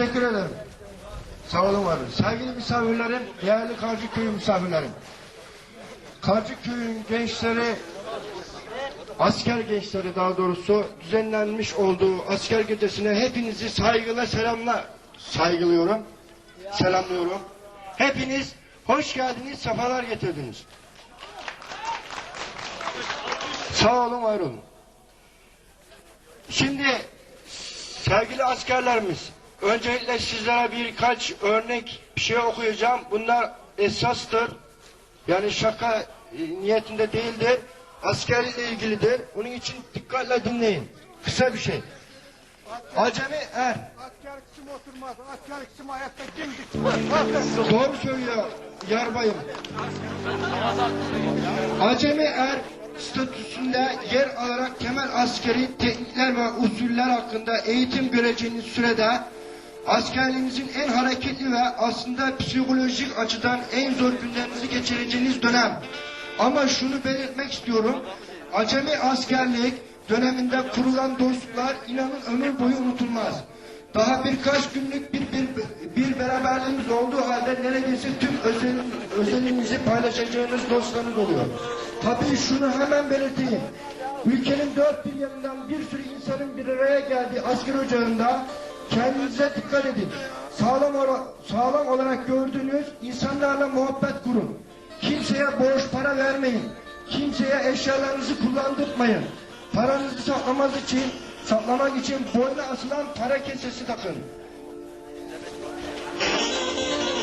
Teşekkür ederim. Sağ olun var olun. Sevgili misafirlerim, değerli Karcı Köyü misafirlerim. Karcı Köyü'nün gençleri, asker gençleri daha doğrusu düzenlenmiş olduğu asker gecesine hepinizi saygıyla selamla saygılıyorum. Selamlıyorum. Hepiniz hoş geldiniz, sefalar getirdiniz. Sağ olun, var olun. Şimdi sevgili askerlerimiz, öncelikle sizlere birkaç örnek bir şey okuyacağım. Bunlar esastır. Yani şaka e, niyetinde değildir. Askerlikle ilgilidir. Onun için dikkatle dinleyin. Kısa bir şey. Acemi er. Asker kısım oturmaz. Asker kısım ayakta dimdik. Doğru söylüyor yarbayım. Acemi er statüsünde yer alarak temel askeri teknikler ve usuller hakkında eğitim göreceğiniz sürede askerliğinizin en hareketli ve aslında psikolojik açıdan en zor günlerinizi geçireceğiniz dönem. Ama şunu belirtmek istiyorum. Acemi askerlik döneminde kurulan dostluklar inanın ömür boyu unutulmaz. Daha birkaç günlük bir, bir, bir beraberliğimiz olduğu halde neredeyse tüm özel, özelinizi paylaşacağınız dostlarınız oluyor. Tabii şunu hemen belirteyim. Ülkenin dört bir yanından bir sürü insanın bir araya geldiği asker ocağında kendinize dikkat edin. Sağlam, sağlam olarak gördüğünüz insanlarla muhabbet kurun. Kimseye borç para vermeyin. Kimseye eşyalarınızı kullandırmayın. Paranızı saklamak için, saklamak için boyuna asılan para kesesi takın.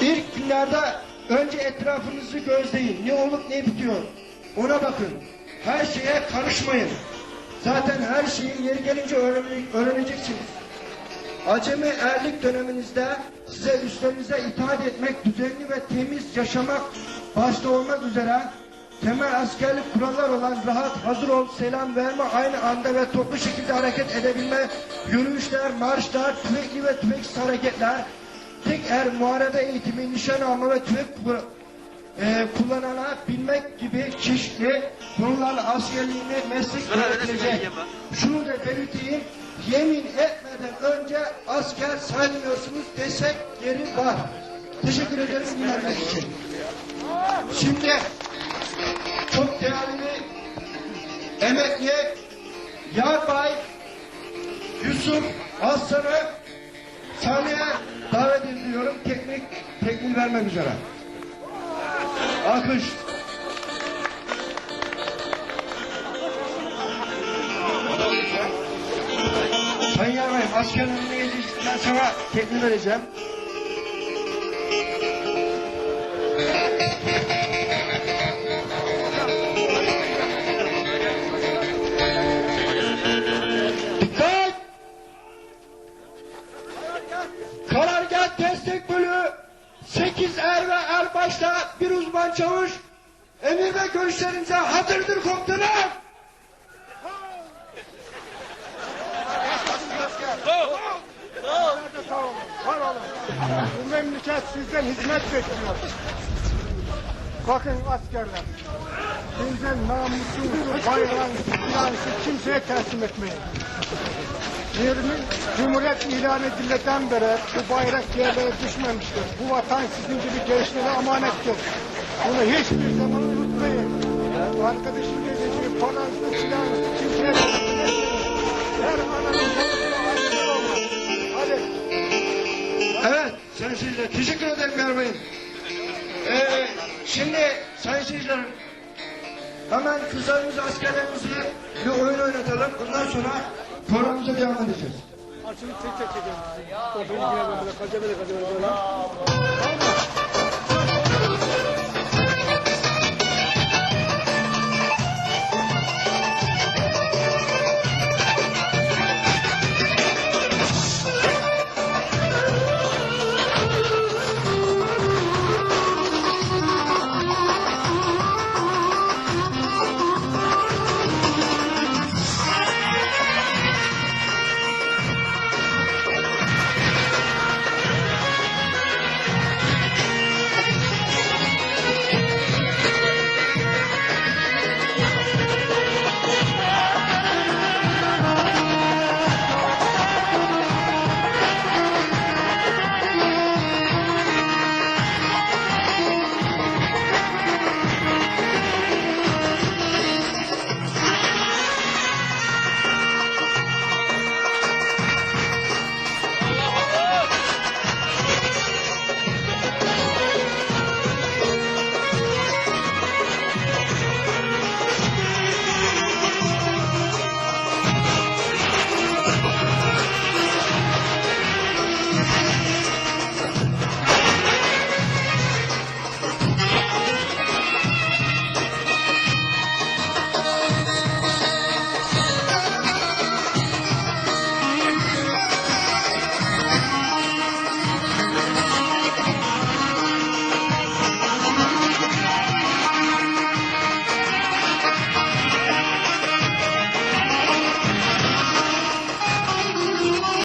İlk günlerde önce etrafınızı gözleyin. Ne olup ne bitiyor. Ona bakın. Her şeye karışmayın. Zaten her şeyi yeri gelince öğrene- öğreneceksiniz. Acemi erlik döneminizde size üstlerinize itaat etmek, düzenli ve temiz yaşamak başta olmak üzere temel askerlik kurallar olan rahat, hazır ol, selam verme, aynı anda ve toplu şekilde hareket edebilme, yürüyüşler, marşlar, tüfekli ve tüfeksiz hareketler, tek er muharebe eğitimi, nişan alma ve tüfek e, kullanabilmek gibi çeşitli konularla askerliğini meslek öğretilecek. Şunu da belirteyim, yemin etmeden önce asker saymıyorsunuz desek yeri var. Teşekkür ederim dinlemek için. Şimdi çok değerli emekli Yarbay Yusuf Aslan'ı sahneye davet ediyorum teknik teknik vermek üzere. Alkış. Önüne geçtikten sonra teknik vereceğim. Dikkat! Karargah destek bölüğü 8 er ve er başta bir uzman çavuş emir ve görüşlerinize hazırdır komutanım. Nerede sağ olun. Var olun. Bu memleket sizden hizmet bekliyor. Bakın askerler. Sizden namusunuzu, bayrağınızı, silahınızı kimseye teslim etmeyin. 20 Cumhuriyet ilan edilenden beri bu bayrak yerlere düşmemiştir. Bu vatan sizin gibi gençlere amanettir. Bunu hiçbir zaman unutmayın. Arkadaşım dediği paranızı, silahınızı kimseye teslim Evet sayın seyirciler teşekkür ederim Yarbayım. Ee, şimdi sayın seyirciler hemen kızlarımızı askerlerimizi bir oyun oynatalım. Bundan sonra programımıza devam edeceğiz. Açılıp tek tek çekelim. O beni yine böyle kaca böyle kaca böyle.